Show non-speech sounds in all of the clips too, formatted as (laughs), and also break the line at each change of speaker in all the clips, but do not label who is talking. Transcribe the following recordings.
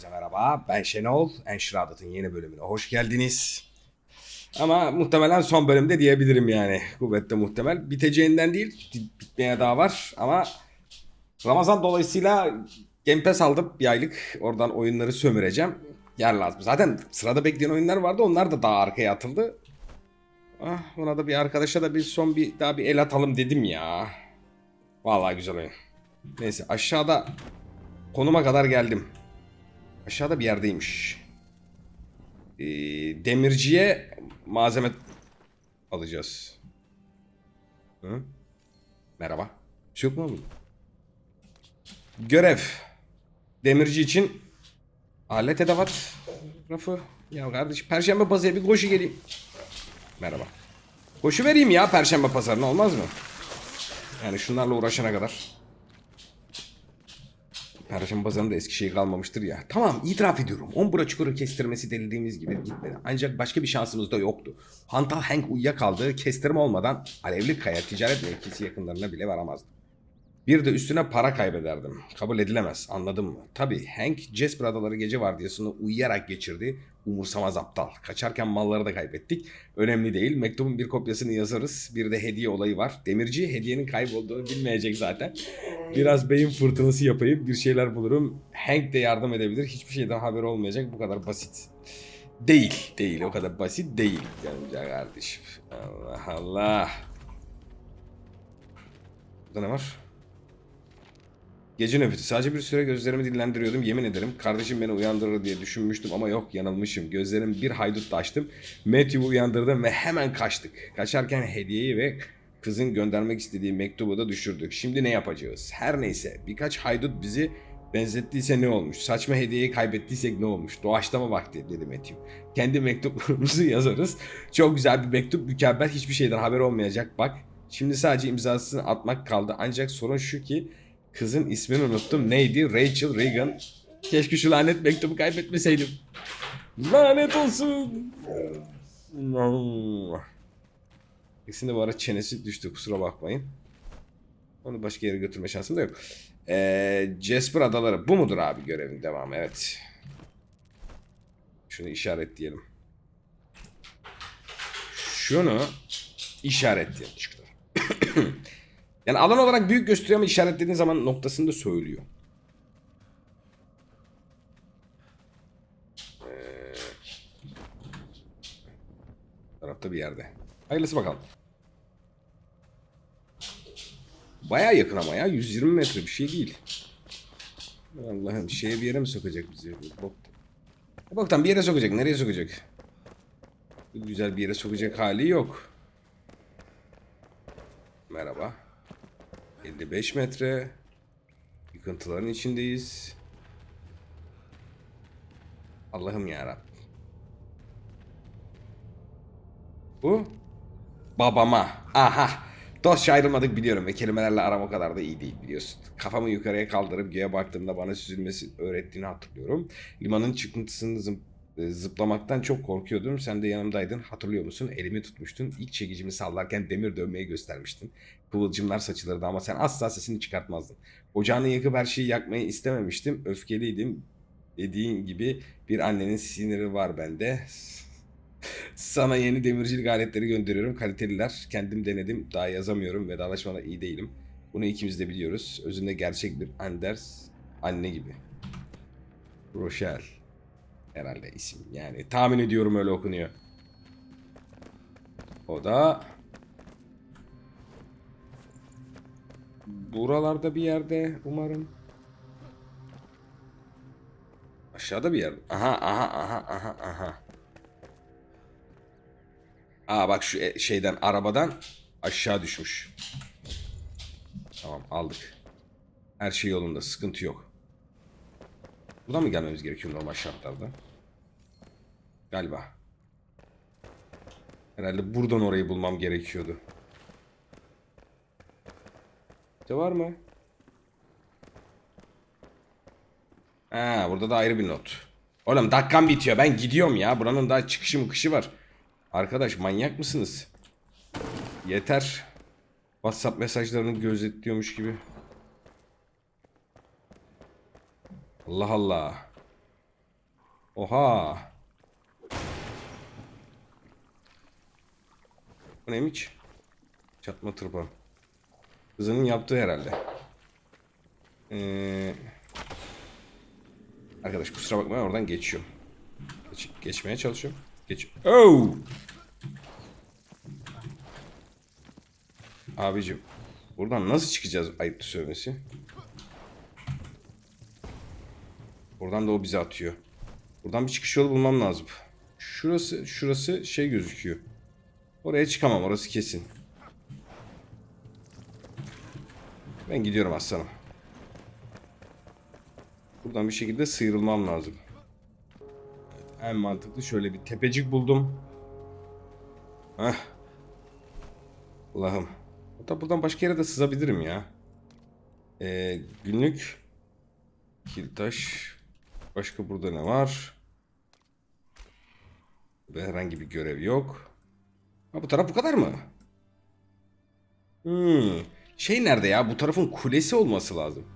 Herkese merhaba. Ben Şenol. Enşiradat'ın yeni bölümüne hoş geldiniz. Ama muhtemelen son bölümde diyebilirim yani. Kuvvetle muhtemel. Biteceğinden değil. Bitmeye daha var ama Ramazan dolayısıyla Game Pass aldım bir aylık. Oradan oyunları sömüreceğim. Yer lazım. Zaten sırada bekleyen oyunlar vardı. Onlar da daha arkaya atıldı. Ah, ona da bir arkadaşa da bir son bir daha bir el atalım dedim ya. Vallahi güzel oyun. Neyse aşağıda konuma kadar geldim. Aşağıda bir yerdeymiş. Ee, demirciye malzeme alacağız. Hı? Merhaba. Bir şey mu oğlum? Görev. Demirci için alet edevat rafı. Ya kardeş perşembe pazarı bir koşu geleyim. Merhaba. Koşu vereyim ya perşembe pazarına olmaz mı? Yani şunlarla uğraşana kadar. Perşembe pazarında eski şey kalmamıştır ya. Tamam itiraf ediyorum. Ombra çukuru kestirmesi denildiğimiz gibi gitmedi. Ancak başka bir şansımız da yoktu. Hantal Hank uyuyakaldı. Kestirme olmadan Alevli Kaya ticaret mevkisi yakınlarına bile varamazdı. Bir de üstüne para kaybederdim. Kabul edilemez anladın mı? Tabii Hank Jasper Adaları gece vardiyasını uyuyarak geçirdi. Umursamaz aptal. Kaçarken malları da kaybettik. Önemli değil. Mektubun bir kopyasını yazarız. Bir de hediye olayı var. Demirci hediyenin kaybolduğunu bilmeyecek zaten. Biraz beyin fırtınası yapayım. Bir şeyler bulurum. Hank de yardım edebilir. Hiçbir şeyden haber olmayacak. Bu kadar basit. Değil. Değil. O kadar basit değil. Canım kardeşim. Allah Allah. Burada ne var? Gece nöbeti. Sadece bir süre gözlerimi dinlendiriyordum. Yemin ederim kardeşim beni uyandırır diye düşünmüştüm ama yok yanılmışım. Gözlerimi bir haydutla açtım. Matthew'u uyandırdım ve hemen kaçtık. Kaçarken hediyeyi ve kızın göndermek istediği mektubu da düşürdük. Şimdi ne yapacağız? Her neyse birkaç haydut bizi benzettiyse ne olmuş? Saçma hediyeyi kaybettiysek ne olmuş? Doğaçlama vakti dedi Matthew. Kendi mektuplarımızı (laughs) yazarız. Çok güzel bir mektup mükemmel hiçbir şeyden haber olmayacak bak. Şimdi sadece imzasını atmak kaldı. Ancak sorun şu ki Kızın ismini unuttum. Neydi? Rachel Reagan. Keşke şu lanet mektubu kaybetmeseydim. Lanet olsun. İkisinde bu ara çenesi düştü kusura bakmayın. Onu başka yere götürme şansım da yok. Ee, Jasper Adaları. Bu mudur abi görevin devamı? Evet. Şunu işaretleyelim. Şunu işaretleyelim. (clears throat) Yani alan olarak büyük gösteriyor ama işaretlediğin zaman noktasını da söylüyor. Ee, tarafta bir yerde. Hayırlısı bakalım. Baya yakın ama ya. 120 metre bir şey değil. Allah'ım şeye bir yere mi sokacak bizi? Bok. Boktan bir yere sokacak. Nereye sokacak? Güzel bir yere sokacak hali yok. Merhaba. 55 metre. Yıkıntıların içindeyiz. Allah'ım yarabbim. Bu babama. Aha. Dostça ayrılmadık biliyorum ve kelimelerle aram o kadar da iyi değil biliyorsun. Kafamı yukarıya kaldırıp göğe baktığımda bana süzülmesi öğrettiğini hatırlıyorum. Limanın çıkıntısını e, zıplamaktan çok korkuyordum. Sen de yanımdaydın. Hatırlıyor musun? Elimi tutmuştun. İlk çekicimi sallarken demir dövmeyi göstermiştin. Kıvılcımlar saçılırdı ama sen asla sesini çıkartmazdın. Ocağını yakıp her şeyi yakmayı istememiştim. Öfkeliydim. Dediğin gibi bir annenin siniri var bende. Sana yeni demircilik aletleri gönderiyorum. Kaliteliler. Kendim denedim. Daha yazamıyorum. Vedalaşmada iyi değilim. Bunu ikimiz de biliyoruz. Özünde gerçek bir Anders anne gibi. Rochelle. Herhalde isim. Yani tahmin ediyorum öyle okunuyor. O da buralarda bir yerde umarım. Aşağıda bir yer. Aha aha aha aha aha. Aa bak şu e- şeyden arabadan aşağı düşmüş. Tamam aldık. Her şey yolunda sıkıntı yok. Buradan mı gelmemiz gerekiyor normal şartlarda? Galiba. Herhalde buradan orayı bulmam gerekiyordu. De var mı? Ha, burada da ayrı bir not. Oğlum dakikam bitiyor. Ben gidiyorum ya. Buranın daha çıkışı mıkışı var. Arkadaş manyak mısınız? Yeter. WhatsApp mesajlarını gözetliyormuş gibi. Allah Allah. Oha. Bu neymiş? Çatma tırpan. Kızının yaptığı herhalde. Ee, arkadaş kusura bakmayın oradan geçiyorum. Geç- geçmeye çalışıyorum. Geç. Oh! Abicim buradan nasıl çıkacağız ayıptı söylemesi? Buradan da o bizi atıyor. Buradan bir çıkış yolu bulmam lazım. Şurası şurası şey gözüküyor. Oraya çıkamam orası kesin. Ben gidiyorum aslanım. Buradan bir şekilde sıyrılmam lazım. En mantıklı şöyle bir tepecik buldum. Heh. Allah'ım. Hatta buradan başka yere de sızabilirim ya. Ee, günlük kiltaş. Başka burada ne var? Ve herhangi bir görev yok. Ha bu taraf bu kadar mı? Hmm. Şey nerede ya? Bu tarafın kulesi olması lazım.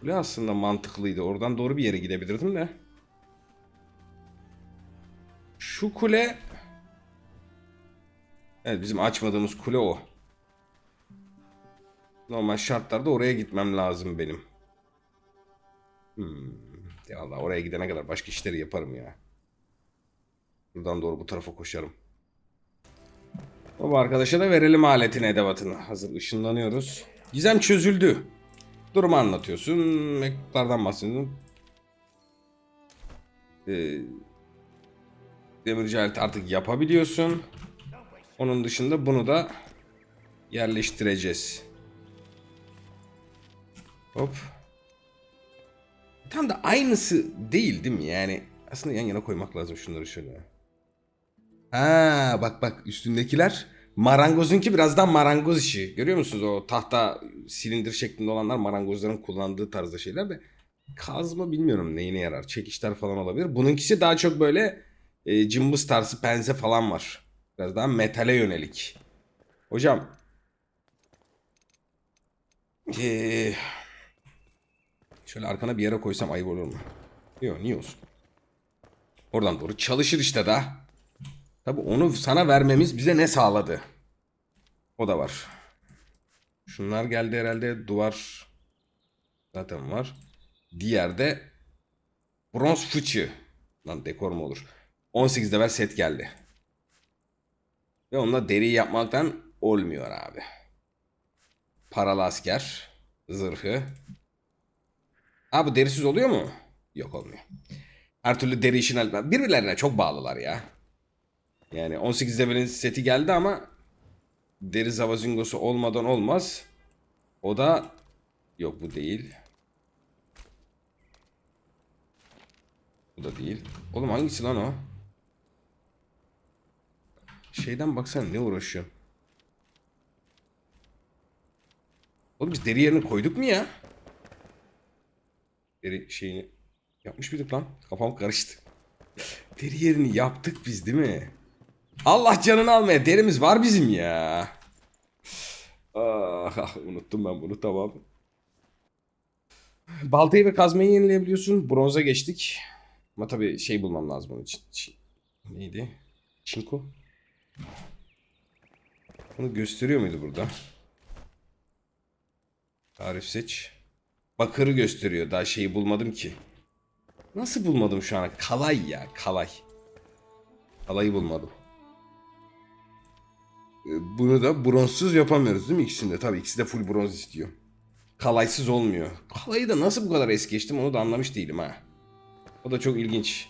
Kule aslında mantıklıydı. Oradan doğru bir yere gidebilirdim de. Şu kule... Evet bizim açmadığımız kule o. Normal şartlarda oraya gitmem lazım benim. Hmm. Ya Allah oraya gidene kadar başka işleri yaparım ya. Buradan doğru bu tarafa koşarım. Bu arkadaşa da verelim aletin edevatını. Hazır ışınlanıyoruz. Gizem çözüldü. Durumu anlatıyorsun. Mektuplardan bahsediyorsun. Ee, demirci aleti artık yapabiliyorsun. Onun dışında bunu da yerleştireceğiz. Hop. Tam da aynısı değil değil mi? Yani aslında yan yana koymak lazım şunları şöyle. Ha bak bak üstündekiler marangozunki birazdan marangoz işi. Görüyor musunuz o tahta silindir şeklinde olanlar marangozların kullandığı tarzda şeyler de kazma bilmiyorum neyine yarar. Çekişler falan olabilir. Bununkisi daha çok böyle e, cımbız tarzı pense falan var. Biraz daha metale yönelik. Hocam ee, şöyle arkana bir yere koysam ayıp olur mu? Yok niye olsun? Oradan doğru çalışır işte da. Tabi onu sana vermemiz bize ne sağladı? O da var. Şunlar geldi herhalde. Duvar zaten var. Diğerde bronz fıçı. Lan dekor mu olur? 18 level set geldi. Ve onunla deriyi yapmaktan olmuyor abi. Paralı asker. Zırhı. Ha bu derisiz oluyor mu? Yok olmuyor. Her türlü deri işine birbirlerine çok bağlılar ya. Yani 18 level'in seti geldi ama deri zavazingosu olmadan olmaz. O da yok bu değil. Bu da değil. Oğlum hangisi lan o? Şeyden baksana ne uğraşıyor. Oğlum biz deri yerini koyduk mu ya? Deri şeyini yapmış mıydık lan? Kafam karıştı. Deri yerini yaptık biz değil mi? Allah canını almaya derimiz var bizim ya. Ah, ah, unuttum ben bunu tamam. Baltayı ve kazmayı yenileyebiliyorsun. Bronza geçtik. Ama tabii şey bulmam lazım onun için. Çin- Neydi? Çinko. Bunu gösteriyor muydu burada? Tarif seç. Bakırı gösteriyor. Daha şeyi bulmadım ki. Nasıl bulmadım şu ana? Kalay ya. Kalay. Kalayı bulmadım. Ee, Bunu da bronzsuz yapamıyoruz değil mi ikisinde? Tabii ikisi de full bronz istiyor. Kalaysız olmuyor. Kalayı da nasıl bu kadar es geçtim onu da anlamış değilim ha. O da çok ilginç.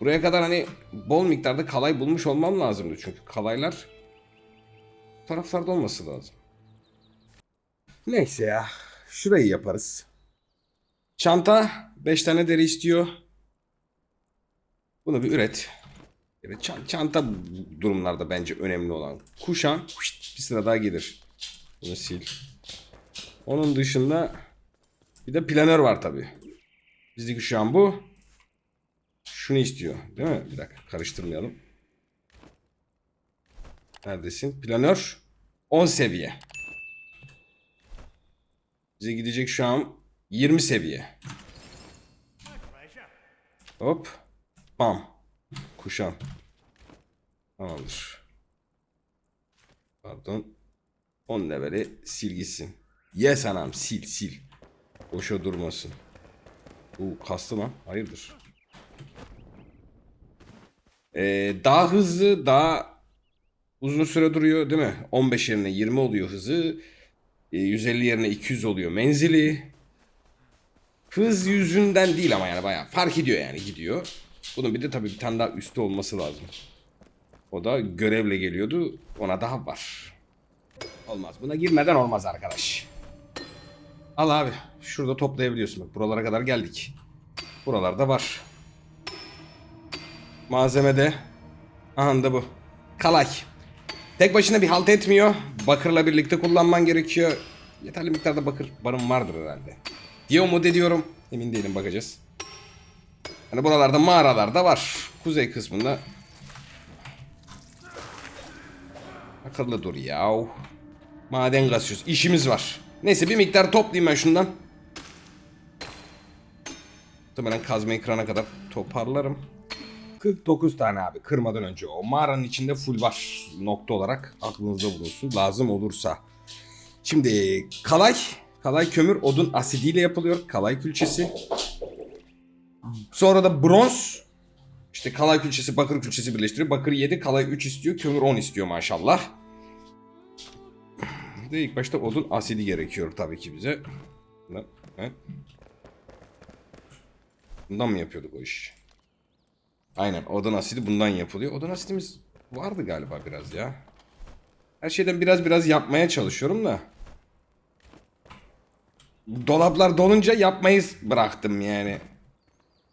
Buraya kadar hani bol miktarda kalay bulmuş olmam lazımdı çünkü kalaylar taraflarda olması lazım. Neyse ya. Şurayı yaparız. Çanta 5 tane deri istiyor. Bunu bir üret. Evet, çan- çanta durumlarda bence önemli olan. Kuşan bir sıra daha gelir. Bunu sil. Onun dışında bir de planör var tabi. Bizdeki şu an bu. Şunu istiyor. Değil mi? Bir dakika karıştırmayalım. Neredesin? Planör 10 seviye. Bize gidecek şu an 20 seviye. Hop. Bam. Kuşan. Tamamdır. Pardon. 10 leveli sil gitsin. Yes anam sil sil. Boşa durmasın. Bu kastı lan. Hayırdır? Ee, daha hızlı, daha uzun süre duruyor değil mi? 15 yerine 20 oluyor hızı. Ee, 150 yerine 200 oluyor menzili. Hız yüzünden değil ama yani bayağı fark ediyor yani gidiyor. Bunun bir de tabii bir tane daha üstü olması lazım. O da görevle geliyordu. Ona daha var. Olmaz. Buna girmeden olmaz arkadaş. Al abi. Şurada toplayabiliyorsun. Bak buralara kadar geldik. Buralarda var. Malzemede. Aha da bu. Kalay. Tek başına bir halt etmiyor. Bakırla birlikte kullanman gerekiyor. Yeterli miktarda bakır barın vardır herhalde. Diyor mu de diyorum. Emin değilim bakacağız. Hani buralarda mağaralarda var. Kuzey kısmında. Akıllı dur yav. Maden kasıyoruz. İşimiz var. Neyse bir miktar toplayayım ben şundan. Muhtemelen kazma ekrana kadar toparlarım. 49 tane abi kırmadan önce. O mağaranın içinde full var nokta olarak. Aklınızda bulunsun lazım olursa. Şimdi kalay. Kalay kömür odun asidiyle yapılıyor. Kalay külçesi. Sonra da bronz. İşte kalay külçesi bakır külçesi birleştiriyor. Bakır 7 kalay 3 istiyor. Kömür 10 istiyor maşallah. De ilk başta odun asidi gerekiyor tabii ki bize. Bundan mı yapıyorduk o iş? Aynen odun asidi bundan yapılıyor. Odun asidimiz vardı galiba biraz ya. Her şeyden biraz biraz yapmaya çalışıyorum da. Dolaplar dolunca yapmayı bıraktım yani.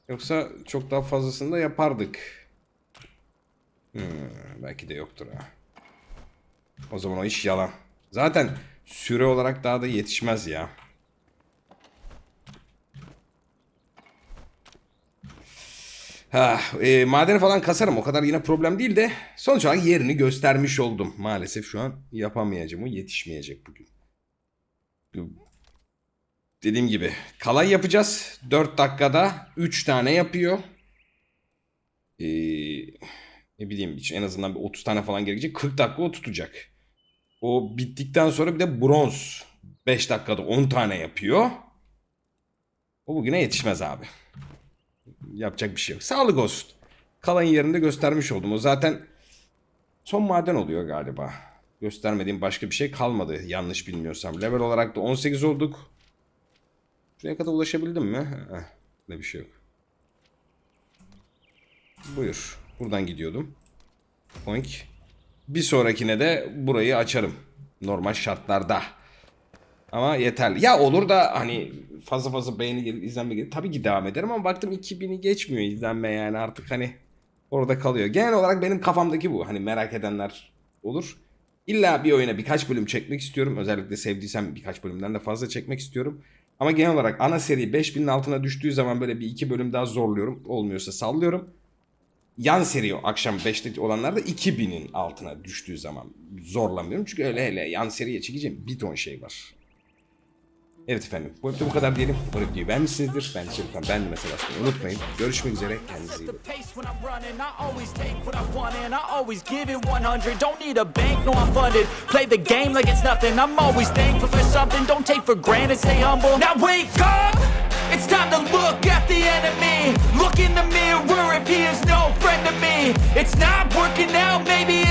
Yoksa çok daha fazlasını da yapardık. Hmm, belki de yoktur ha. O zaman o iş yalan. Zaten süre olarak daha da yetişmez ya. Ha, e, madeni falan kasarım o kadar yine problem değil de sonuç olarak yerini göstermiş oldum. Maalesef şu an yapamayacağım o yetişmeyecek bugün. Dediğim gibi kalay yapacağız. 4 dakikada 3 tane yapıyor. Ee, ne bileyim için en azından bir 30 tane falan gerekecek. 40 dakika o tutacak. O bittikten sonra bir de bronz 5 dakikada 10 tane yapıyor. O bugüne yetişmez abi. Yapacak bir şey yok. Sağlık olsun. Kalan yerinde göstermiş oldum. O zaten son maden oluyor galiba. Göstermediğim başka bir şey kalmadı yanlış bilmiyorsam. Level olarak da 18 olduk. Şuraya kadar ulaşabildim mi? Heh, ne bir şey yok. Buyur. Buradan gidiyordum. Oink. Bir sonrakine de burayı açarım. Normal şartlarda. Ama yeterli. Ya olur da hani fazla fazla beğeni gelir, izlenme gelir. Tabii ki devam ederim ama baktım 2000'i geçmiyor izlenme yani artık hani orada kalıyor. Genel olarak benim kafamdaki bu. Hani merak edenler olur. İlla bir oyuna birkaç bölüm çekmek istiyorum. Özellikle sevdiysem birkaç bölümden de fazla çekmek istiyorum. Ama genel olarak ana seri 5000'in altına düştüğü zaman böyle bir iki bölüm daha zorluyorum. Olmuyorsa sallıyorum. Yan seri akşam 5'te olanlar da 2000'in altına düştüğü zaman zorlamıyorum. Çünkü öyle hele yan seriye çekeceğim bir ton şey var. Evet efendim. Bu hafta bu kadar diyelim. Umarım videoyu beğenmişsinizdir. Ben Çelikhan. Ben de mesela unutmayın. Görüşmek üzere. Kendinize iyi bakın.
the pace when I'm running. I always take what I want and I always give it 100. Don't need a bank, no I'm funded. Play the game like it's! It's time to look at the enemy. Look in the mirror if he is no friend to me. It's not working out, maybe